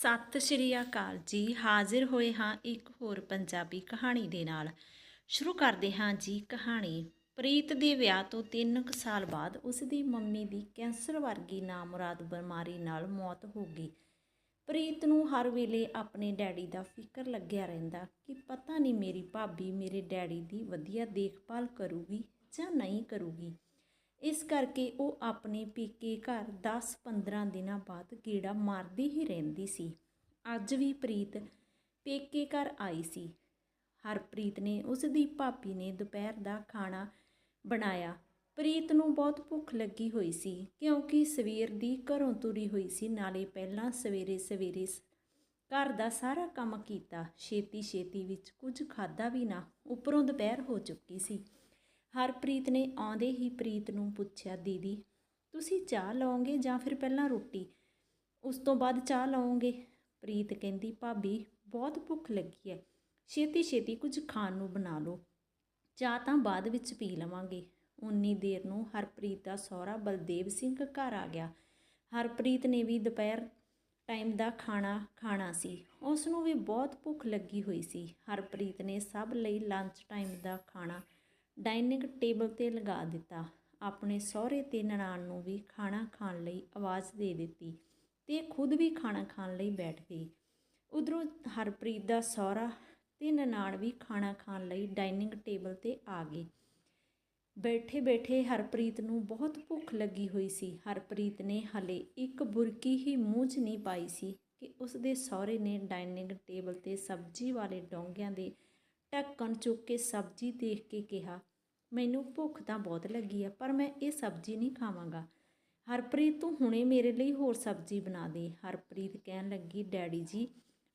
ਸਤਿ ਸ਼੍ਰੀ ਅਕਾਲ ਜੀ। ਹਾਜ਼ਰ ਹੋਏ ਹਾਂ ਇੱਕ ਹੋਰ ਪੰਜਾਬੀ ਕਹਾਣੀ ਦੇ ਨਾਲ। ਸ਼ੁਰੂ ਕਰਦੇ ਹਾਂ ਜੀ ਕਹਾਣੀ। ਪ੍ਰੀਤ ਦੇ ਵਿਆਹ ਤੋਂ 3 ਕੁ ਸਾਲ ਬਾਅਦ ਉਸ ਦੀ ਮੰਮੀ ਦੀ ਕੈਂਸਰ ਵਰਗੀ ਨਾਮੁਰਾਦ ਬਿਮਾਰੀ ਨਾਲ ਮੌਤ ਹੋ ਗਈ। ਪ੍ਰੀਤ ਨੂੰ ਹਰ ਵੇਲੇ ਆਪਣੇ ਡੈਡੀ ਦਾ ਫਿਕਰ ਲੱਗਿਆ ਰਹਿੰਦਾ ਕਿ ਪਤਾ ਨਹੀਂ ਮੇਰੀ ਭਾਬੀ ਮੇਰੇ ਡੈਡੀ ਦੀ ਵਧੀਆ ਦੇਖਭਾਲ ਕਰੂਗੀ ਜਾਂ ਨਹੀਂ ਕਰੂਗੀ। ਇਸ ਕਰਕੇ ਉਹ ਆਪਣੇ ਪੇਕੇ ਘਰ 10-15 ਦਿਨਾਂ ਬਾਅਦ ਗੇੜਾ ਮਾਰਦੀ ਹੀ ਰਹਿੰਦੀ ਸੀ। ਅੱਜ ਵੀ ਪ੍ਰੀਤ ਪੇਕੇ ਘਰ ਆਈ ਸੀ। ਹਰਪ੍ਰੀਤ ਨੇ ਉਸ ਦੀ ਭਾਬੀ ਨੇ ਦੁਪਹਿਰ ਦਾ ਖਾਣਾ ਬਣਾਇਆ। ਪ੍ਰੀਤ ਨੂੰ ਬਹੁਤ ਭੁੱਖ ਲੱਗੀ ਹੋਈ ਸੀ ਕਿਉਂਕਿ ਸਵੇਰ ਦੀ ਘਰੋਂ ਤੁਰੀ ਹੋਈ ਸੀ। ਨਾਲੇ ਪਹਿਲਾਂ ਸਵੇਰੇ ਸਵੇਰੇ ਸ- ਘਰ ਦਾ ਸਾਰਾ ਕੰਮ ਕੀਤਾ। ਛੇਤੀ ਛੇਤੀ ਵਿੱਚ ਕੁਝ ਖਾਦਾ ਵੀ ਨਾ, ਉੱਪਰੋਂ ਦੁਪਹਿਰ ਹੋ ਚੁੱਕੀ ਸੀ। ਹਰਪ੍ਰੀਤ ਨੇ ਆਉਂਦੇ ਹੀ ਪ੍ਰੀਤ ਨੂੰ ਪੁੱਛਿਆ, ਦੀਦੀ, ਤੁਸੀਂ ਚਾਹ ਲਓਗੇ ਜਾਂ ਫਿਰ ਪਹਿਲਾਂ ਰੋਟੀ? ਉਸ ਤੋਂ ਬਾਅਦ ਚਾਹ ਲਓਗੇ? ਪ੍ਰੀਤ ਕਹਿੰਦੀ, ਭਾਬੀ, ਬਹੁਤ ਭੁੱਖ ਲੱਗੀ ਹੈ। ਛੇਤੀ ਛੇਤੀ ਕੁਝ ਖਾਣ ਨੂੰ ਬਣਾ ਲਓ। ਚਾਹ ਤਾਂ ਬਾਅਦ ਵਿੱਚ ਪੀ ਲਵਾਂਗੇ। ਉਨੀ ਦੇਰ ਨੂੰ ਹਰਪ੍ਰੀਤ ਦਾ ਸਹੁਰਾ ਬਲਦੇਵ ਸਿੰਘ ਘਰ ਆ ਗਿਆ। ਹਰਪ੍ਰੀਤ ਨੇ ਵੀ ਦੁਪਹਿਰ ਟਾਈਮ ਦਾ ਖਾਣਾ ਖਾਣਾ ਸੀ। ਉਸ ਨੂੰ ਵੀ ਬਹੁਤ ਭੁੱਖ ਲੱਗੀ ਹੋਈ ਸੀ। ਹਰਪ੍ਰੀਤ ਨੇ ਸਭ ਲਈ ਲੰਚ ਟਾਈਮ ਦਾ ਖਾਣਾ ਡਾਈਨਿੰਗ ਟੇਬਲ ਤੇ ਲਗਾ ਦਿੱਤਾ। ਆਪਣੇ ਸਹੁਰੇ ਤੇ ਨਨਾਣ ਨੂੰ ਵੀ ਖਾਣਾ ਖਾਣ ਲਈ ਆਵਾਜ਼ ਦੇ ਦਿੱਤੀ ਤੇ ਖੁਦ ਵੀ ਖਾਣਾ ਖਾਣ ਲਈ ਬੈਠ ਗਈ। ਉਧਰੋਂ ਹਰਪ੍ਰੀਤ ਦਾ ਸਹੁਰਾ ਤੇ ਨਨਾਣ ਵੀ ਖਾਣਾ ਖਾਣ ਲਈ ਡਾਈਨਿੰਗ ਟੇਬਲ ਤੇ ਆ ਗਏ। ਬੈਠੇ ਬੈਠੇ ਹਰਪ੍ਰੀਤ ਨੂੰ ਬਹੁਤ ਭੁੱਖ ਲੱਗੀ ਹੋਈ ਸੀ। ਹਰਪ੍ਰੀਤ ਨੇ ਹਲੇ ਇੱਕ ਬੁਰਕੀ ਹੀ ਮੂੰਹ 'ਚ ਨਹੀਂ ਪਾਈ ਸੀ ਕਿ ਉਸ ਦੇ ਸਹੁਰੇ ਨੇ ਡਾਈਨਿੰਗ ਟੇਬਲ ਤੇ ਸਬਜ਼ੀ ਵਾਲੇ ਡੋਂਗਿਆਂ ਦੇ ਢੱਕਣ ਚੁੱਕ ਕੇ ਸਬਜ਼ੀ ਦੇਖ ਕੇ ਕਿਹਾ ਮੈਨੂੰ ਭੁੱਖ ਤਾਂ ਬਹੁਤ ਲੱਗੀ ਆ, ਪਰ ਮੈਂ ਇਹ ਸਬਜ਼ੀ ਨਹੀਂ ਖਾਵਾਂਗਾ। ਹਰਪ੍ਰੀਤ, ਤੂੰ ਹੁਣੇ ਮੇਰੇ ਲਈ ਹੋਰ ਸਬਜ਼ੀ ਬਣਾ ਦੇ। ਹਰਪ੍ਰੀਤ ਕਹਿਣ ਲੱਗੀ, ਡੈਡੀ ਜੀ,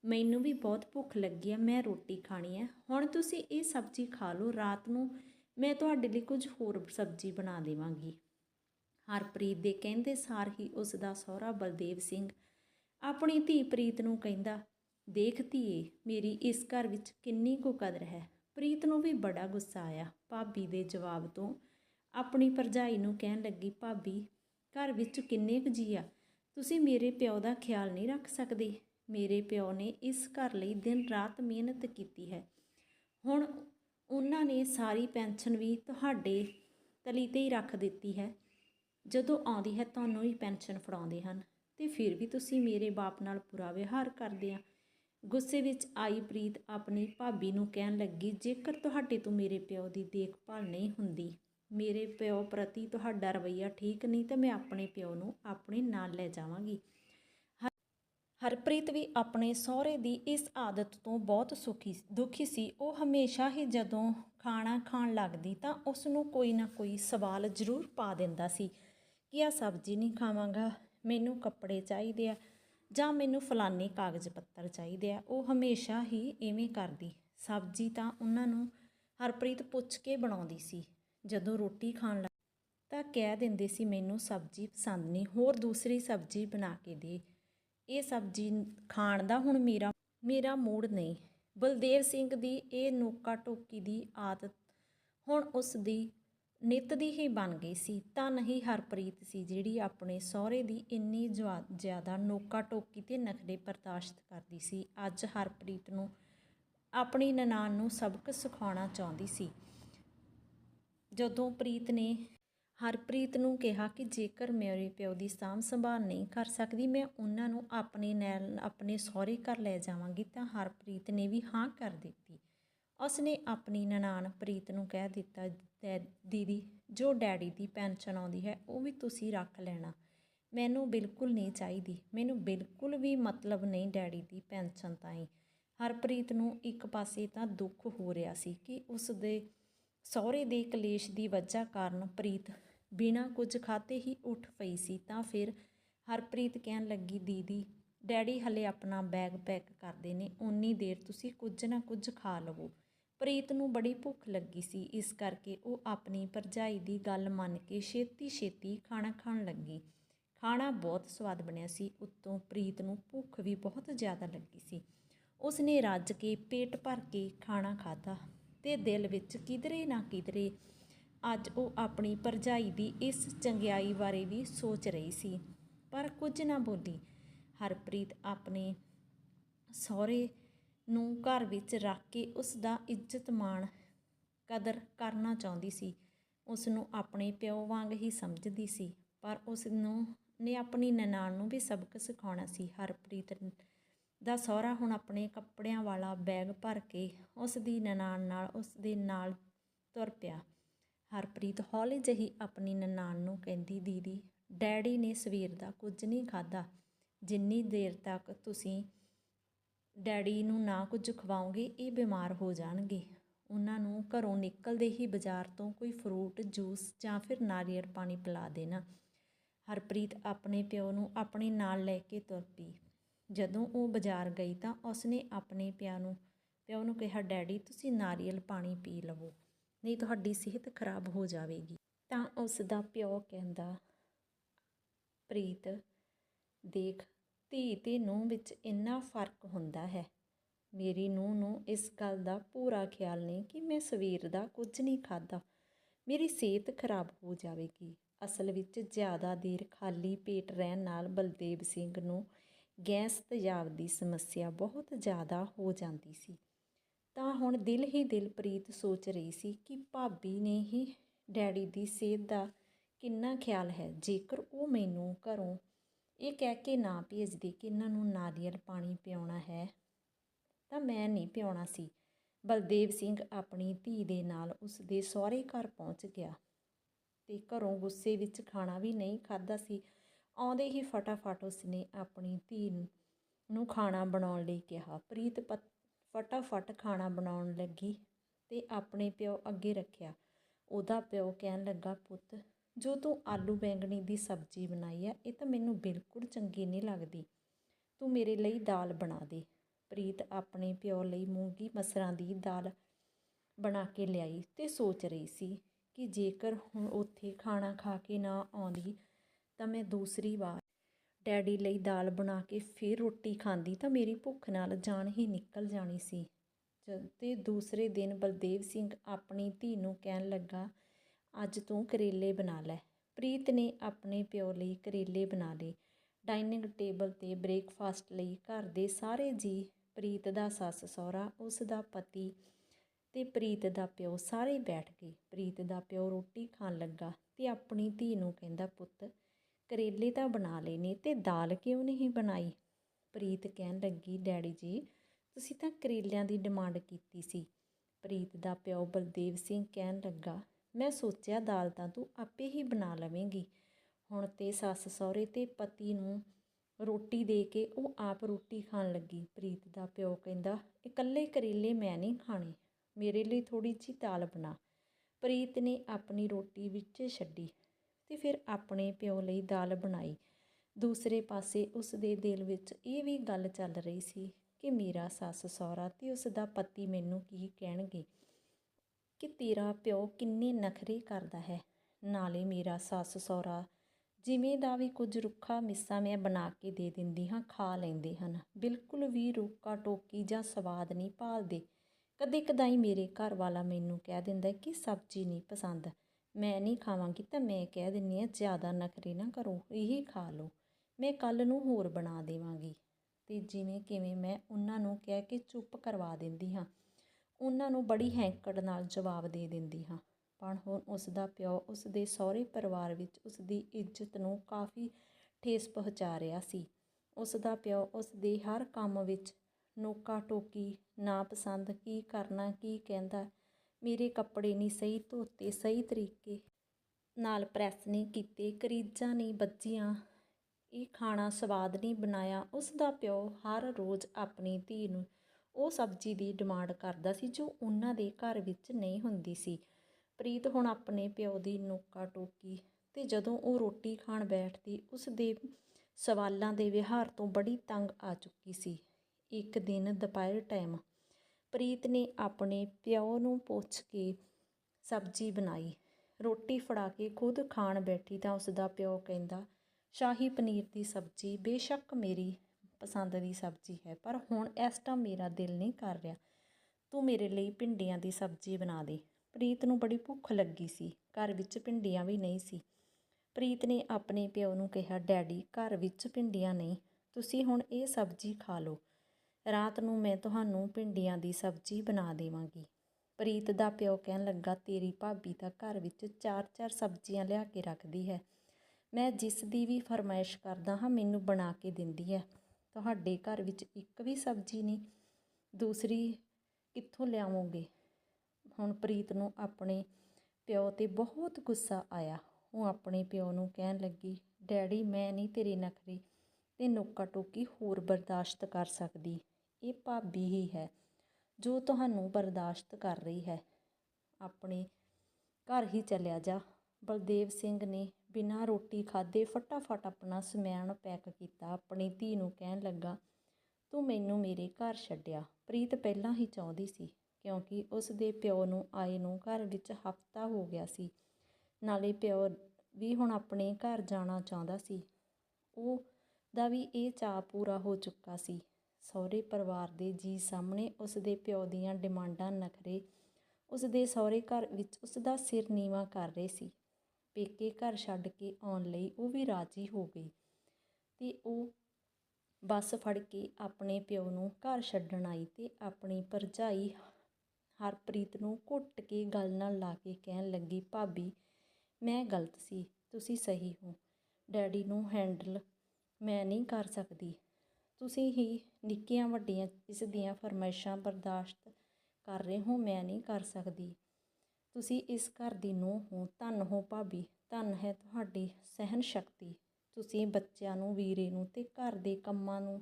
ਮੈਨੂੰ ਵੀ ਬਹੁਤ ਭੁੱਖ ਲੱਗੀ ਹੈ ਮੈਂ ਰੋਟੀ ਖਾਣੀ ਹੈ ਹੁਣ ਤੁਸੀਂ ਇਹ ਸਬਜ਼ੀ ਖਾ ਲਓ, ਰਾਤ ਨੂੰ ਮੈਂ ਤੁਹਾਡੇ ਲਈ ਕੁਝ ਹੋਰ ਸਬਜ਼ੀ ਬਣਾ ਦੇਵਾਂਗੀ। ਹਰਪ੍ਰੀਤ ਦੇ ਕਹਿੰਦੇ ਸਾਰ ਹੀ ਉਸ ਦਾ ਸਹੁਰਾ ਬਲਦੇਵ ਸਿੰਘ ਆਪਣੀ ਧੀ ਪ੍ਰੀਤ ਨੂੰ ਕਹਿੰਦਾ, ਦੇਖ ਧੀਏ, ਮੇਰੀ ਇਸ ਘਰ ਵਿੱਚ ਕਿੰਨੀ ਕੁ ਕਦਰ ਹੈ। ਪ੍ਰੀਤ ਨੂੰ ਵੀ ਬੜਾ ਗੁੱਸਾ ਆਇਆ। ਭਾਬੀ ਦੇ ਜਵਾਬ ਤੋਂ ਆਪਣੀ ਭਰਜਾਈ ਨੂੰ ਕਹਿਣ ਲੱਗੀ, ਭਾਬੀ, ਘਰ ਵਿੱਚ ਕਿੰਨੇ ਕੁ ਜੀ ਆ? ਤੁਸੀਂ ਮੇਰੇ ਪਿਓ ਦਾ ਖਿਆਲ ਨਹੀਂ ਰੱਖ ਸਕਦੇ। ਮੇਰੇ ਪਿਓ ਨੇ ਇਸ ਘਰ ਲਈ ਦਿਨ ਰਾਤ ਮਿਹਨਤ ਕੀਤੀ ਹੈ। ਹੁਣ ਉਹਨਾਂ ਨੇ ਸਾਰੀ ਪੈਨਸ਼ਨ ਵੀ ਤੁਹਾਡੇ ਤਲੀ ਤੇ ਹੀ ਰੱਖ ਦਿੱਤੀ ਹੈ। ਜਦੋਂ ਆਉਂਦੀ ਹੈ, ਤੁਹਾਨੂੰ ਹੀ ਪੈਨਸ਼ਨ ਫੜਾਉਂਦੇ ਹਨ ਤੇ ਫਿਰ ਵੀ ਤੁਸੀਂ ਮੇਰੇ ਬਾਪ ਨਾਲ ਪੂਰਾ ਵਿਵਹਾਰ ਕਰਦੇ ਆ। ਗੁੱਸੇ ਵਿੱਚ ਆਈ ਪ੍ਰੀਤ ਆਪਣੀ ਭਾਬੀ ਨੂੰ ਕਹਿਣ ਲੱਗੀ, ਜੇਕਰ ਤੁਹਾਡੇ ਤੋਂ ਮੇਰੇ ਪਿਓ ਦੀ ਦੇਖਭਾਲ ਨਹੀਂ ਹੁੰਦੀ, ਮੇਰੇ ਪਿਓ ਪ੍ਰਤੀ ਤੁਹਾਡਾ ਰਵੱਈਆ ਠੀਕ ਨਹੀਂ, ਤਾਂ ਮੈਂ ਆਪਣੇ ਪਿਓ ਨੂੰ ਆਪਣੇ ਨਾਲ ਲੈ ਜਾਵਾਂਗੀ। ਹਰਪ੍ਰੀਤ ਵੀ ਆਪਣੇ ਸਹੁਰੇ ਦੀ ਇਸ ਆਦਤ ਤੋਂ ਬਹੁਤ ਸੁਖੀ, ਦੁਖੀ ਸੀ। ਉਹ ਹਮੇਸ਼ਾ ਹੀ ਜਦੋਂ ਖਾਣਾ ਖਾਣ ਲੱਗਦੀ, ਤਾਂ ਉਸ ਨੂੰ ਕੋਈ ਨਾ ਕੋਈ ਸਵਾਲ ਜ਼ਰੂਰ ਪਾ ਦਿੰਦਾ ਸੀ ਕਿ ਆ ਸਬਜ਼ੀ ਨਹੀਂ ਖਾਵਾਂਗਾ, ਮੈਨੂੰ ਕੱਪੜੇ ਚਾਹੀਦੇ ਆ। ਜਾਂ ਮੈਨੂੰ ਫਲਾਨੇ ਕਾਗਜ਼ ਪੱਤਰ ਚਾਹੀਦੇ ਆ, ਉਹ ਹਮੇਸ਼ਾ ਹੀ ਇਵੇਂ ਕਰਦੀ। ਸਬਜ਼ੀ ਤਾਂ ਉਹਨਾਂ ਨੂੰ ਹਰਪ੍ਰੀਤ ਪੁੱਛ ਕੇ ਬਣਾਉਂਦੀ ਸੀ। ਜਦੋਂ ਰੋਟੀ ਖਾਣ ਲੱਗ ਤਾਂ ਕਹਿ ਦਿੰਦੇ ਸੀ, ਮੈਨੂੰ ਸਬਜ਼ੀ ਪਸੰਦ ਨਹੀਂ, ਹੋਰ ਦੂਸਰੀ ਸਬਜ਼ੀ ਬਣਾ ਕੇ ਦੇ। ਇਹ ਸਬਜ਼ੀ ਖਾਣ ਦਾ ਹੁਣ ਮੇਰਾ ਮੇਰਾ ਮੂਡ ਨਹੀਂ। ਬਲਦੇਵ ਸਿੰਘ ਦੀ ਇਹ ਨੋਕਾ ਟੋਕੀ ਦੀ ਆਦਤ ਹੁਣ ਉਸ ਦੀ ਨਿਤ ਦੀ ਹੀ ਬਣ ਗਈ ਸੀ, ਤਾਂ ਨਹੀਂ ਹਰਪ੍ਰੀਤ ਸੀ ਜਿਹੜੀ ਆਪਣੇ ਸਹੁਰੇ ਦੀ ਇੰਨੀ ਜਵਾ- ਜ਼ਿਆਦਾ ਨੋਕਾ ਟੋਕੀ ਤੇ ਨਖਰੇ ਬਰਦਾਸ਼ਤ ਕਰਦੀ ਸੀ। ਅੱਜ ਹਰਪ੍ਰੀਤ ਨੂੰ ਆਪਣੀ ਨਨਾਣ ਨੂੰ ਸਬਕ ਸਿਖਾਉਣਾ ਚਾਹੁੰਦੀ ਸੀ। ਜਦੋਂ ਪ੍ਰੀਤ ਨੇ ਹਰਪ੍ਰੀਤ ਨੂੰ ਕਿਹਾ ਕਿ ਜੇਕਰ ਮੇਰੇ ਪਿਓ ਦੀ ਸਾਂਭ ਸੰਭਾਲ ਨਹੀਂ ਕਰ ਸਕਦੀ, ਮੈਂ ਉਹਨਾਂ ਨੂੰ ਆਪਣੇ ਨੈਲ ਆਪਣੇ ਸਹੁਰੇ ਘਰ ਲੈ ਜਾਵਾਂਗੀ, ਤਾਂ ਹਰਪ੍ਰੀਤ ਨੇ ਵੀ ਹਾਂ ਕਰ ਦਿੱਤੀ। ਉਸਨੇ ਆਪਣੀ ਨਨਾਣ ਪ੍ਰੀਤ ਨੂੰ ਕਹਿ ਦਿੱਤਾ "ਦੈ- ਦੀਦੀ, ਜੋ ਡੈਡੀ ਦੀ ਪੈਨਸ਼ਨ ਆਉਂਦੀ ਹੈ, ਉਹ ਵੀ ਤੁਸੀਂ ਰੱਖ ਲੈਣਾ। ਮੈਨੂੰ ਬਿਲਕੁਲ ਨਹੀਂ ਚਾਹੀਦੀ। ਮੈਨੂੰ ਬਿਲਕੁਲ ਵੀ ਮਤਲਬ ਨਹੀਂ ਡੈਡੀ ਦੀ ਪੈਨਸ਼ਨ ਤਾਈਂ ਹਰਪ੍ਰੀਤ ਨੂੰ ਇੱਕ ਪਾਸੇ ਤਾਂ ਦੁੱਖ ਹੋ ਰਿਹਾ ਸੀ ਕਿ ਉਸ ਦੇ ਸਹੁਰੇ ਦੇ ਕਲੇਸ਼ ਦੀ ਵਜ੍ਹਾ ਕਾਰਨ ਪ੍ਰੀਤ ਬਿਨਾਂ ਕੁਝ ਖਾਤੇ ਹੀ ਉੱਠ ਪਈ ਸੀ। ਤਾਂ ਫਿਰ ਹਰਪ੍ਰੀਤ ਕਹਿਣ ਲੱਗੀ, ਦੀਦੀ, ਡੈਡੀ ਹਲੇ ਆਪਣਾ ਬੈਗ ਪੈਕ ਕਰਦੇ ਨੇ। ਉਨੀ ਦੇਰ ਤੁਸੀਂ ਕੁਝ ਨਾ ਕੁਝ ਖਾ ਲਵੋ। ਪ੍ਰੀਤ ਨੂੰ ਬੜੀ ਭੁੱਖ ਲੱਗੀ ਸੀ, ਇਸ ਕਰਕੇ ਉਹ ਆਪਣੀ ਭਰਜਾਈ ਦੀ ਗੱਲ ਮੰਨ ਕੇ ਛੇਤੀ ਛੇਤੀ ਖਾਣਾ ਖਾਣ ਲੱਗੀ। ਖਾਣਾ ਬਹੁਤ ਸਵਾਦ ਬਣਿਆ ਸੀ, ਉੱਤੋਂ ਪ੍ਰੀਤ ਨੂੰ ਭੁੱਖ ਵੀ ਬਹੁਤ ਜ਼ਿਆਦਾ ਲੱਗੀ ਸੀ। ਉਸ ਨੇ ਰੱਜ ਕੇ ਪੇਟ ਭਰ ਕੇ ਖਾਣਾ ਖਾਧਾ ਤੇ ਦਿਲ ਵਿੱਚ ਕਿਧਰੇ ਨਾ ਕਿਧਰੇ ਅੱਜ ਉਹ ਆਪਣੀ ਭਰਜਾਈ ਦੀ ਇਸ ਚੰਗਿਆਈ ਬਾਰੇ ਵੀ ਸੋਚ ਰਹੀ ਸੀ, ਪਰ ਕੁਝ ਨਾ ਬੋਲੀ। ਹਰਪ੍ਰੀਤ ਆਪਣੇ ਸਹੁਰੇ ਨੂੰ ਘਰ ਵਿੱਚ ਰੱਖ ਕੇ ਉਸ ਦਾ ਇੱਜ਼ਤ ਮਾਣ ਕਦਰ ਕਰਨਾ ਚਾਹੁੰਦੀ ਸੀ। ਉਸ ਨੂੰ ਆਪਣੇ ਪਿਓ ਵਾਂਗ ਹੀ ਸਮਝਦੀ ਸੀ, ਪਰ ਉਸ ਨੂੰ ਨੇ ਆਪਣੀ ਨਨਾਣ ਨੂੰ ਵੀ ਸਬਕ ਸਿਖਾਉਣਾ ਸੀ। ਹਰਪ੍ਰੀਤ ਦਾ ਸਹੁਰਾ ਹੁਣ ਆਪਣੇ ਕੱਪੜਿਆਂ ਵਾਲਾ ਬੈਗ ਭਰ ਕੇ ਉਸ ਦੀ ਨਨਾਣ ਨਾਲ ਉਸ ਦੇ ਨਾਲ ਤੁਰ ਪਿਆ। ਹਰਪ੍ਰੀਤ ਹੌਲੀ ਜਿਹੀ ਆਪਣੀ ਨਨਾਣ ਨੂੰ ਕਹਿੰਦੀ, ਦੀਦੀ, ਡੈਡੀ ਨੇ ਸਵੇਰ ਦਾ ਕੁਝ ਨਹੀਂ ਖਾਦਾ ਜਿੰਨੀ ਦੇਰ ਤੱਕ ਤੁਸੀਂ ਡੈਡੀ ਨੂੰ ਨਾ ਕੁਝ ਖਵਾਓਗੇ, ਇਹ ਬਿਮਾਰ ਹੋ ਜਾਣਗੇ। ਉਹਨਾਂ ਨੂੰ ਘਰੋਂ ਨਿਕਲਦੇ ਹੀ ਬਾਜ਼ਾਰ ਤੋਂ ਕੋਈ ਫਰੂਟ, ਜੂਸ ਜਾਂ ਫਿਰ ਨਾਰੀਅਲ ਪਾਣੀ ਪਿਲਾ ਦੇਣਾ। ਹਰਪ੍ਰੀਤ ਆਪਣੇ ਪਿਓ ਨੂੰ ਆਪਣੇ ਨਾਲ ਲੈ ਕੇ ਤੁਰ ਪਈ। ਜਦੋਂ ਉਹ ਬਾਜ਼ਾਰ ਗਈ ਤਾਂ ਉਸਨੇ ਆਪਣੇ ਪਿਆ ਨੂੰ, ਪਿਓ ਨੂੰ ਕਿਹਾ, ਡੈਡੀ, ਤੁਸੀਂ ਨਾਰੀਅਲ ਪਾਣੀ ਪੀ ਲਵੋ, ਨਹੀਂ ਤੁਹਾਡੀ ਸਿਹਤ ਖਰਾਬ ਹੋ ਜਾਵੇਗੀ। ਤਾਂ ਉਸ ਦਾ ਪਿਓ ਕਹਿੰਦਾ, ਪ੍ਰੀਤ, ਦੇਖ ਧੀ ਤੇ ਨੂੰਹ ਵਿੱਚ ਇੰਨਾ ਫ਼ਰਕ ਹੁੰਦਾ ਹੈ। ਮੇਰੀ ਨੂੰਹ ਨੂੰ ਇਸ ਗੱਲ ਦਾ ਪੂਰਾ ਖਿਆਲ ਨਹੀਂ ਕਿ ਮੈਂ ਸਵੇਰ ਦਾ ਕੁਝ ਨਹੀਂ ਖਾਦਾ ਮੇਰੀ ਸਿਹਤ ਖਰਾਬ ਹੋ ਜਾਵੇਗੀ। ਅਸਲ ਵਿੱਚ ਜ਼ਿਆਦਾ ਦੇਰ ਖਾਲੀ ਪੇਟ ਰਹਿਣ ਨਾਲ ਬਲਦੇਵ ਸਿੰਘ ਨੂੰ ਗੈਸ ਤੇਜ਼ਾਬ ਦੀ ਸਮੱਸਿਆ ਬਹੁਤ ਜ਼ਿਆਦਾ ਹੋ ਜਾਂਦੀ ਸੀ। ਤਾਂ ਹੁਣ ਦਿਲ ਹੀ ਦਿਲ ਪ੍ਰੀਤ ਸੋਚ ਰਹੀ ਸੀ ਕਿ ਭਾਬੀ ਨੇ ਹੀ ਡੈਡੀ ਦੀ ਸਿਹਤ ਦਾ ਕਿੰਨਾ ਖਿਆਲ ਹੈ। ਜੇਕਰ ਉਹ ਮੈਨੂੰ ਘਰੋਂ ਇਹ ਕਹਿ ਕੇ ਨਾ ਭੇਜਦੇ ਕਿ ਇਹਨਾਂ ਨੂੰ ਨਾਰੀਅਲ ਪਾਣੀ ਪਿਆਉਣਾ ਹੈ। ਤਾਂ ਮੈਂ ਨਹੀਂ ਪਿਆਉਣਾ ਸੀ। ਬਲਦੇਵ ਸਿੰਘ ਆਪਣੀ ਧੀ ਦੇ ਨਾਲ ਉਸ ਦੇ ਸਹੁਰੇ ਘਰ ਪਹੁੰਚ ਗਿਆ ਤੇ ਘਰੋਂ ਗੁੱਸੇ ਵਿੱਚ ਖਾਣਾ ਵੀ ਨਹੀਂ ਖਾਦਾ ਸੀ। ਆਉਂਦੇ ਹੀ ਫਟਾਫਟ ਉਸਨੇ ਆਪਣੀ ਧੀ ਨੂੰ ਖਾਣਾ ਬਣਾਉਣ ਲਈ ਕਿਹਾ। ਪ੍ਰੀਤ ਪਤ- ਫਟਾਫਟ ਖਾਣਾ ਬਣਾਉਣ ਲੱਗੀ ਤੇ ਆਪਣੇ ਪਿਓ ਅੱਗੇ ਰੱਖਿਆ। ਉਹਦਾ ਪਿਓ ਕਹਿਣ ਲੱਗਾ, ਪੁੱਤ ਜੋ ਤੂੰ ਆਲੂ ਬੈਂਗਣੀ ਦੀ ਸਬਜ਼ੀ ਬਣਾਈ ਹੈ ਇਹ ਤਾਂ ਮੈਨੂੰ ਬਿਲਕੁਲ ਚੰਗੀ ਨਹੀਂ ਲੱਗਦੀ। ਤੂੰ ਮੇਰੇ ਲਈ ਦਾਲ ਬਣਾ ਦੇ। ਪ੍ਰੀਤ ਆਪਣੇ ਪਿਓ ਲਈ ਮੂੰਗੀ ਮਸਰਾਂ ਦੀ ਦਾਲ ਬਣਾ ਕੇ ਲਿਆਈ ਤੇ ਸੋਚ ਰਹੀ ਸੀ ਕਿ ਜੇਕਰ ਹੁਣ ਉੱਥੇ ਖਾਣਾ ਖਾ ਕੇ ਨਾ ਆਉਂਦੀ ਤਾਂ ਮੈਂ ਦੂਸਰੀ ਵਾਰ ਡੈਡੀ ਲਈ ਦਾਲ ਬਣਾ ਕੇ ਫਿਰ ਰੋਟੀ ਖਾਂਦੀ ਤਾਂ ਮੇਰੀ ਭੁੱਖ ਨਾਲ ਜਾਨ ਹੀ ਨਿਕਲ ਜਾਣੀ ਸੀ। ਜਦ ਤੇ ਦੂਸਰੇ ਦਿਨ ਬਲਦੇਵ ਸਿੰਘ ਆਪਣੀ ਧੀ ਨੂੰ ਕਹਿਣ ਲੱਗਾ ਅੱਜ ਤੂੰ ਕਰੇਲੇ ਬਣਾ ਲੈ। ਪ੍ਰੀਤ ਨੇ ਆਪਣੇ ਪਿਓ ਲਈ ਕਰੇਲੇ ਬਣਾ ਲਏ। ਡਾਈਨਿੰਗ ਟੇਬਲ ਤੇ ਬ੍ਰੇਕਫਾਸਟ ਲਈ ਘਰ ਦੇ ਸਾਰੇ ਜੀ, ਪ੍ਰੀਤ ਦਾ ਸੱਸ ਸਹੁਰਾ, ਉਸ ਦਾ ਪਤੀ ਤੇ ਪ੍ਰੀਤ ਦਾ ਪਿਓ ਸਾਰੇ ਬੈਠ ਗਏ। ਪ੍ਰੀਤ ਦਾ ਪਿਓ ਰੋਟੀ ਖਾਣ ਲੱਗਾ ਤੇ ਆਪਣੀ ਧੀ ਨੂੰ ਕਹਿੰਦਾ, ਪੁੱਤ, ਕਰੇਲੇ ਤਾਂ ਬਣਾ ਲਏ ਨੇ ਤੇ ਦਾਲ ਕਿਉਂ ਨਹੀਂ ਬਣਾਈ? ਪ੍ਰੀਤ ਕਹਿਣ ਲੱਗੀ, ਡੈਡੀ ਜੀ, ਤੁਸੀਂ ਤਾਂ ਕਰੇਲਿਆਂ ਦੀ ਡਿਮਾਂਡ ਕੀਤੀ ਸੀ। ਪ੍ਰੀਤ ਦਾ ਪਿਓ ਬਲਦੇਵ ਸਿੰਘ ਕਹਿਣ ਲੱਗਾ ਮੈਂ ਸੋਚਿਆ, ਦਾਲ ਤਾਂ ਤੂੰ ਆਪੇ ਹੀ ਬਣਾ ਲਵੇਂਗੀ। ਹੁਣ ਤੇ ਸੱਸ ਸਹੁਰੇ ਤੇ ਪਤੀ ਨੂੰ ਰੋਟੀ ਦੇ ਕੇ ਉਹ ਆਪ ਰੋਟੀ ਖਾਣ ਲੱਗੀ। ਪ੍ਰੀਤ ਦਾ ਪਿਓ ਕਹਿੰਦਾ, ਇਕੱਲੇ ਕਰੇਲੇ ਮੈਂ ਨਹੀਂ ਖਾਣੇ, ਮੇਰੇ ਲਈ ਥੋੜੀ ਜਿਹੀ ਦਾਲ ਬਣਾ। ਪ੍ਰੀਤ ਨੇ ਆਪਣੀ ਰੋਟੀ ਵਿੱਚ ਛੱਡੀ ਤੇ ਫਿਰ ਆਪਣੇ ਪਿਓ ਲਈ ਦਾਲ ਬਣਾਈ। ਦੂਸਰੇ ਪਾਸੇ ਉਸ ਦੇ ਦਿਲ ਵਿੱਚ ਇਹ ਵੀ ਗੱਲ ਚੱਲ ਰਹੀ ਸੀ ਕਿ ਮੇਰਾ ਸੱਸ ਸਹੁਰਾ ਤੇ ਉਸ ਦਾ ਪਤੀ ਮੈਨੂੰ ਕੀ ਕਹਿਣਗੇ। ਕਿ ਤੇਰਾ ਪਿਓ ਕਿੰਨੇ ਨਖਰੇ ਕਰਦਾ ਹੈ। ਨਾਲੇ ਮੇਰਾ ਸੱਸ ਸਹੁਰਾ, ਜਿਵੇਂ ਦਾ ਵੀ ਕੁਝ ਰੁੱਖਾ ਮਿੱਸਾ ਮੈਂ ਬਣਾ ਕੇ ਦੇ ਦਿੰਦੀ ਹਾਂ, ਖਾ ਲੈਂਦੇ ਹਨ। ਬਿਲਕੁਲ ਵੀ ਰੋਕਾ ਟੋਕੀ ਜਾਂ ਸਵਾਦ ਨਹੀਂ ਭਾਲਦੇ। ਕਦੇ ਕਦਾਈ ਮੇਰੇ ਘਰ ਵਾਲਾ ਮੈਨੂੰ ਕਹਿ ਦਿੰਦਾ ਕਿ ਸਬਜ਼ੀ ਨਹੀਂ ਪਸੰਦ। ਮੈਂ ਨਹੀਂ ਖਾਵਾਂਗੀ ਤਾਂ ਮੈਂ ਕਹਿ ਦਿੰਨੀ ਆ ਜ਼ਿਆਦਾ ਨਖਰੇ ਨਾ ਕਰੋ, ਇਹੀ ਖਾ ਲਓ। ਮੈਂ ਕੱਲ ਨੂੰ ਹੋਰ ਬਣਾ ਦੇਵਾਂਗੀ। ਤੇ ਜਿਵੇਂ ਕਿਵੇਂ ਮੈਂ ਉਹਨਾਂ ਨੂੰ ਕਹਿ ਕੇ ਚੁੱਪ ਕਰਵਾ ਦਿੰਦੀ ਹਾਂ। ਉਹਨਾਂ ਨੂੰ ਬੜੀ ਹੈਂਕੜ ਨਾਲ ਜਵਾਬ ਦੇ ਦਿੰਦੀ ਹਾਂ। ਪਰ ਹੁਣ ਉਸ ਦਾ ਪਿਓ ਉਸ ਦੇ ਸਹੁਰੇ ਪਰਿਵਾਰ ਵਿੱਚ ਉਸ ਦੀ ਇੱਜ਼ਤ ਨੂੰ ਕਾਫੀ ਠੇਸ ਪਹੁੰਚਾ ਰਿਹਾ ਸੀ। ਉਸ ਦਾ ਪਿਓ ਉਸ ਦੇ ਹਰ ਕੰਮ ਵਿੱਚ ਨੋਕਾ ਟੋਕੀ ਨਾ ਪਸੰਦ ਕੀ ਕਰਨਾ, ਕੀ ਕਹਿੰਦਾ, ਮੇਰੇ ਕੱਪੜੇ ਨਹੀਂ ਸਹੀ ਧੋਤੇ, ਸਹੀ ਤਰੀਕੇ ਨਾਲ ਪ੍ਰੈਸ ਨਹੀਂ ਕੀਤੇ, ਕਰੀਜ਼ਾਂ ਨਹੀਂ ਬੱਜੀਆਂ ਇਹ ਖਾਣਾ ਸਵਾਦ ਨਹੀਂ ਬਣਾਇਆ। ਉਸ ਦਾ ਪਿਓ ਹਰ ਰੋਜ਼ ਆਪਣੀ ਧੀ ਨੂੰ ਉਹ ਸਬਜ਼ੀ ਦੀ ਡਿਮਾਂਡ ਕਰਦਾ ਸੀ ਜੋ ਉਹਨਾਂ ਦੇ ਘਰ ਵਿੱਚ ਨਹੀਂ ਹੁੰਦੀ ਸੀ। ਪ੍ਰੀਤ ਹੁਣ ਆਪਣੇ ਪਿਓ ਦੀ ਨੋਕਾ ਟੋਕੀ ਤੇ ਜਦੋਂ ਉਹ ਰੋਟੀ ਖਾਣ ਬੈਠਦੀ ਉਸ ਦੇ ਸਵਾਲਾਂ ਦੇ ਵਿਹਾਰ ਤੋਂ ਬੜੀ ਤੰਗ ਆ ਚੁੱਕੀ ਸੀ। ਇੱਕ ਦਿਨ ਦੁਪਹਿਰ ਟਾਈਮ, ਪ੍ਰੀਤ ਨੇ ਆਪਣੇ ਪਿਓ ਨੂੰ ਪੁੱਛ ਕੇ ਸਬਜ਼ੀ ਬਣਾਈ। ਰੋਟੀ ਫੜਾ ਕੇ ਖੁਦ ਖਾਣ ਬੈਠੀ ਤਾਂ ਉਸ ਦਾ ਪਿਓ ਕਹਿੰਦਾ, ਸ਼ਾਹੀ ਪਨੀਰ ਦੀ ਸਬਜ਼ੀ ਬੇਸ਼ੱਕ ਮੇਰੀ ਪਸੰਦ ਦੀ ਸਬਜ਼ੀ ਹੈ, ਪਰ ਹੁਣ ਇਸ ਟਾਈਮ ਮੇਰਾ ਦਿਲ ਨਹੀਂ ਕਰ ਰਿਹਾ। ਤੂੰ ਮੇਰੇ ਲਈ ਭਿੰਡੀਆਂ ਦੀ ਸਬਜ਼ੀ ਬਣਾ ਦੇ। ਪ੍ਰੀਤ ਨੂੰ ਬੜੀ ਭੁੱਖ ਲੱਗੀ ਸੀ। ਘਰ ਵਿੱਚ ਭਿੰਡੀਆਂ ਵੀ ਨਹੀਂ ਸੀ। ਪ੍ਰੀਤ ਨੇ ਆਪਣੇ ਪਿਓ ਨੂੰ ਕਿਹਾ, ਡੈਡੀ, ਘਰ ਵਿੱਚ ਭਿੰਡੀਆਂ ਨਹੀਂ। ਤੁਸੀਂ ਹੁਣ ਇਹ ਸਬਜ਼ੀ ਖਾ ਲਓ। ਰਾਤ ਨੂੰ ਮੈਂ ਤੁਹਾਨੂੰ ਭਿੰਡੀਆਂ ਦੀ ਸਬਜ਼ੀ ਬਣਾ ਦੇਵਾਂਗੀ। ਪ੍ਰੀਤ ਦਾ ਪਿਓ ਕਹਿਣ ਲੱਗਾ, ਤੇਰੀ ਭਾਬੀ ਤਾਂ ਘਰ ਵਿੱਚ ਚਾਰ ਚਾਰ ਸਬਜ਼ੀਆਂ ਲਿਆ ਕੇ ਰੱਖਦੀ ਹੈ। ਮੈਂ ਜਿਸ ਦੀ ਵੀ ਫਰਮਾਇਸ਼ ਕਰਦਾ ਹਾਂ, ਮੈਨੂੰ ਬਣਾ ਕੇ ਦਿੰਦੀ ਹੈ। ਤੁਹਾਡੇ ਘਰ ਵਿੱਚ ਇੱਕ ਵੀ ਸਬਜ਼ੀ ਨਹੀਂ, ਦੂਸਰੀ ਕਿੱਥੋਂ ਲਿਆਵੋਗੇ? ਹੁਣ ਪ੍ਰੀਤ ਨੂੰ ਆਪਣੇ ਪਿਓ ਤੇ ਬਹੁਤ ਗੁੱਸਾ ਆਇਆ। ਉਹ ਆਪਣੇ ਪਿਓ ਨੂੰ ਕਹਿਣ ਲੱਗੀ, ਡੈਡੀ, ਮੈਂ ਨਹੀਂ ਤੇਰੇ ਨਖਰੇ ਤੇ ਨੋਕਾ ਟੋਕੀ ਹੋਰ ਬਰਦਾਸ਼ਤ ਕਰ ਸਕਦੀ। ਇਹ ਭਾਬੀ ਹੀ ਹੈ ਜੋ ਤੁਹਾਨੂੰ ਬਰਦਾਸ਼ਤ ਕਰ ਰਹੀ ਹੈ। ਆਪਣੇ ਘਰ ਹੀ ਚੱਲਿਆ ਜਾ। ਬਲਦੇਵ ਸਿੰਘ ਨੇ ਬਿਨਾਂ ਰੋਟੀ ਖਾਧੇ ਫਟਾਫਟ ਆਪਣਾ ਸਮਾਨ ਪੈਕ ਕੀਤਾ, ਆਪਣੀ ਧੀ ਨੂੰ ਕਹਿਣ ਲੱਗਾ, ਤੂੰ ਮੈਨੂੰ ਮੇਰੇ ਘਰ ਛੱਡਿਆ। ਪ੍ਰੀਤ ਪਹਿਲਾਂ ਹੀ ਚਾਹੁੰਦੀ ਸੀ, ਕਿਉਂਕਿ ਉਸ ਦੇ ਪਿਓ ਨੂੰ ਆਏ ਨੂੰ ਘਰ ਵਿੱਚ ਹਫਤਾ ਹੋ ਗਿਆ ਸੀ। ਨਾਲੇ ਪਿਓ ਵੀ ਹੁਣ ਆਪਣੇ ਘਰ ਜਾਣਾ ਚਾਹੁੰਦਾ ਸੀ। ਉਹ ਦਾ ਵੀ ਇਹ ਚਾਅ ਪੂਰਾ ਹੋ ਚੁੱਕਾ ਸੀ। ਸਹੁਰੇ ਪਰਿਵਾਰ ਦੇ ਜੀ ਸਾਹਮਣੇ ਉਸ ਦੇ ਪਿਓ ਦੀਆਂ ਡਿਮਾਂਡਾਂ ਨਖਰੇ, ਉਸ ਦੇ ਸਹੁਰੇ ਘਰ ਵਿੱਚ ਉਸ ਦਾ ਸਿਰ ਨੀਵਾ ਕਰ ਰਹੇ ਸੀ। ਪੇਕੇ ਘਰ ਛੱਡ ਕੇ ਆਉਣ ਲਈ ਉਹ ਵੀ ਰਾਜੀ ਹੋ ਗਈ ਅਤੇ ਉਹ ਬੱਸ ਫੜ ਕੇ ਆਪਣੇ ਪਿਓ ਨੂੰ ਘਰ ਛੱਡਣ ਆਈ ਅਤੇ ਆਪਣੀ ਭਰਜਾਈ ਹਰਪ੍ਰੀਤ ਨੂੰ ਘੁੱਟ ਕੇ ਗੱਲ ਨਾਲ ਲਾ ਕੇ ਕਹਿਣ ਲੱਗੀ, ਭਾਬੀ, ਮੈਂ ਗਲਤ ਸੀ, ਤੁਸੀਂ ਸਹੀ ਹੋ। ਡੈਡੀ ਨੂੰ ਹੈਂਡਲ ਮੈਂ ਨਹੀਂ ਕਰ ਸਕਦੀ। ਤੁਸੀਂ ਹੀ ਨਿੱਕੀਆਂ ਵੱਡੀਆਂ ਇਸ ਦੀਆਂ ਫਰਮਾਇਸ਼ਾਂ ਬਰਦਾਸ਼ਤ ਕਰ ਰਹੇ ਹੋ, ਮੈਂ ਨਹੀਂ ਕਰ ਸਕਦੀ। ਤੁਸੀਂ ਇਸ ਘਰ ਦੀ ਨੂੰਹ ਹੋ, ਧੰਨ ਹੋ ਭਾਬੀ, ਧੰਨ ਹੈ ਤੁਹਾਡੀ ਸਹਿਨ ਸ਼ਕਤੀ। ਤੁਸੀਂ ਬੱਚਿਆਂ ਨੂੰ, ਵੀਰੇ ਨੂੰ ਤੇ ਘਰ ਦੇ ਕੰਮਾਂ ਨੂੰ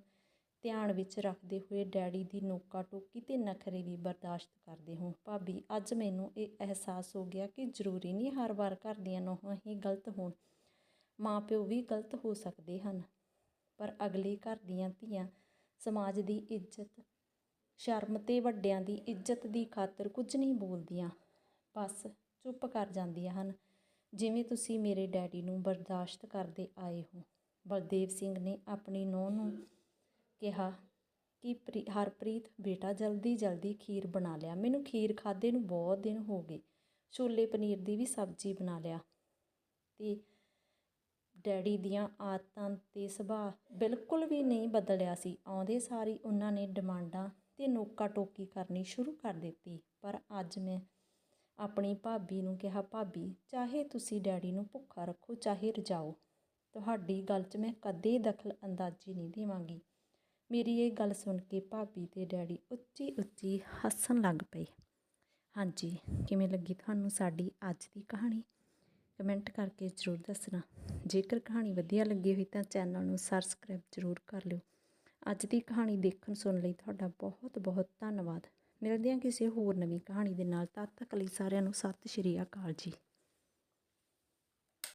ਧਿਆਨ ਵਿੱਚ ਰੱਖਦੇ ਹੋਏ ਡੈਡੀ ਦੀ ਨੋਕਾ ਟੋਕੀ ਤੇ ਨਖਰੇ ਵੀ ਬਰਦਾਸ਼ਤ ਕਰਦੇ ਹੋ। ਭਾਬੀ, ਅੱਜ ਮੈਨੂੰ ਇਹ ਅਹਿਸਾਸ ਹੋ ਗਿਆ ਕਿ ਜ਼ਰੂਰੀ ਨਹੀਂ ਹਰ ਵਾਰ ਘਰ ਦੀਆਂ ਨੂੰਹਾਂ ਹੀ ਗਲਤ ਹੋਣ। ਮਾਂ ਪਿਓ ਵੀ ਗਲਤ ਹੋ ਸਕਦੇ ਹਨ, ਪਰ ਅਗਲੇ ਘਰ ਦੀਆਂ ਧੀਆਂ ਸਮਾਜ ਦੀ ਇੱਜ਼ਤ, ਸ਼ਰਮ ਤੇ ਵੱਡਿਆਂ ਦੀ ਇੱਜ਼ਤ ਦੀ ਖਾਤਰ ਕੁਝ ਨਹੀਂ ਬੋਲਦੀਆਂ। ਬਸ ਚੁੱਪ ਕਰ ਜਾਂਦੀਆਂ ਹਨ। ਜਿਵੇਂ ਤੁਸੀਂ ਮੇਰੇ ਡੈਡੀ ਨੂੰ ਬਰਦਾਸ਼ਤ ਕਰਦੇ ਆਏ ਹੋ। ਬਲਦੇਵ ਸਿੰਘ ਨੇ ਆਪਣੀ ਨੂੰਹ ਨੂੰ ਕਿਹਾ ਕਿ ਪ੍ਰੀ- ਹਰਪ੍ਰੀਤ, ਬੇਟਾ ਜਲਦੀ ਜਲਦੀ ਖੀਰ ਬਣਾ ਲਿਆ। ਮੈਨੂੰ ਖੀਰ ਖਾਦੇ ਨੂੰ ਬਹੁਤ ਦਿਨ ਹੋ ਗਏ। ਛੋਲੇ ਪਨੀਰ ਦੀ ਵੀ ਸਬਜ਼ੀ ਬਣਾ ਲਿਆ। ਤੇ ਡੈਡੀ ਦੀਆਂ ਆਦਤਾਂ ਤੇ ਸੁਭਾਅ ਬਿਲਕੁਲ ਵੀ ਨਹੀਂ ਬਦਲਿਆ ਸੀ। ਆਉਂਦੇ ਸਾਰੀ ਉਹਨਾਂ ਨੇ ਡਿਮਾਂਡਾਂ ਤੇ ਨੋਕਾ ਟੋਕੀ ਕਰਨੀ ਸ਼ੁਰੂ ਕਰ ਦਿੱਤੀ। ਪਰ ਅੱਜ ਮੈਂ ਆਪਣੀ ਭਾਬੀ ਨੂੰ ਕਿਹਾ, ਭਾਬੀ, ਚਾਹੇ ਤੁਸੀਂ ਡੈਡੀ ਨੂੰ ਭੁੱਖਾ ਰੱਖੋ, ਚਾਹੇ ਰਜਾਓ, ਤੁਹਾਡੀ ਗੱਲ 'ਚ ਮੈਂ ਕਦੇ ਦਖਲ ਅੰਦਾਜ਼ੀ ਨਹੀਂ ਦੇਵਾਂਗੀ। ਮੇਰੀ ਇਹ ਗੱਲ ਸੁਣ ਕੇ ਭਾਬੀ ਤੇ ਡੈਡੀ ਉੱਚੀ ਉੱਚੀ ਹੱਸਣ ਲੱਗ ਪਏ। ਹਾਂਜੀ, ਕਿਵੇਂ ਲੱਗੀ ਤੁਹਾਨੂੰ ਸਾਡੀ ਅੱਜ ਦੀ ਕਹਾਣੀ? ਕਮੈਂਟ ਕਰਕੇ ਜ਼ਰੂਰ ਦੱਸਣਾ। ਜੇਕਰ ਕਹਾਣੀ ਵਧੀਆ ਲੱਗੀ ਹੋਈ ਤਾਂ ਚੈਨਲ ਨੂੰ ਸਬਸਕ੍ਰਾਈਬ ਜ਼ਰੂਰ ਕਰ ਲਿਓ। ਅੱਜ ਦੀ ਕਹਾਣੀ ਦੇਖਣ ਸੁਣਨ ਲਈ ਤੁਹਾਡਾ ਬਹੁਤ ਬਹੁਤ ਧੰਨਵਾਦ। ਮਿਲਦੇ ਹਾਂ ਕਿਸੇ ਹੋਰ ਨਵੀਂ ਕਹਾਣੀ ਦੇ ਨਾਲ। ਤਦ ਤੱਕ ਲਈ ਸਾਰਿਆਂ ਨੂੰ ਸਤਿ ਸ਼੍ਰੀ ਅਕਾਲ ਜੀ।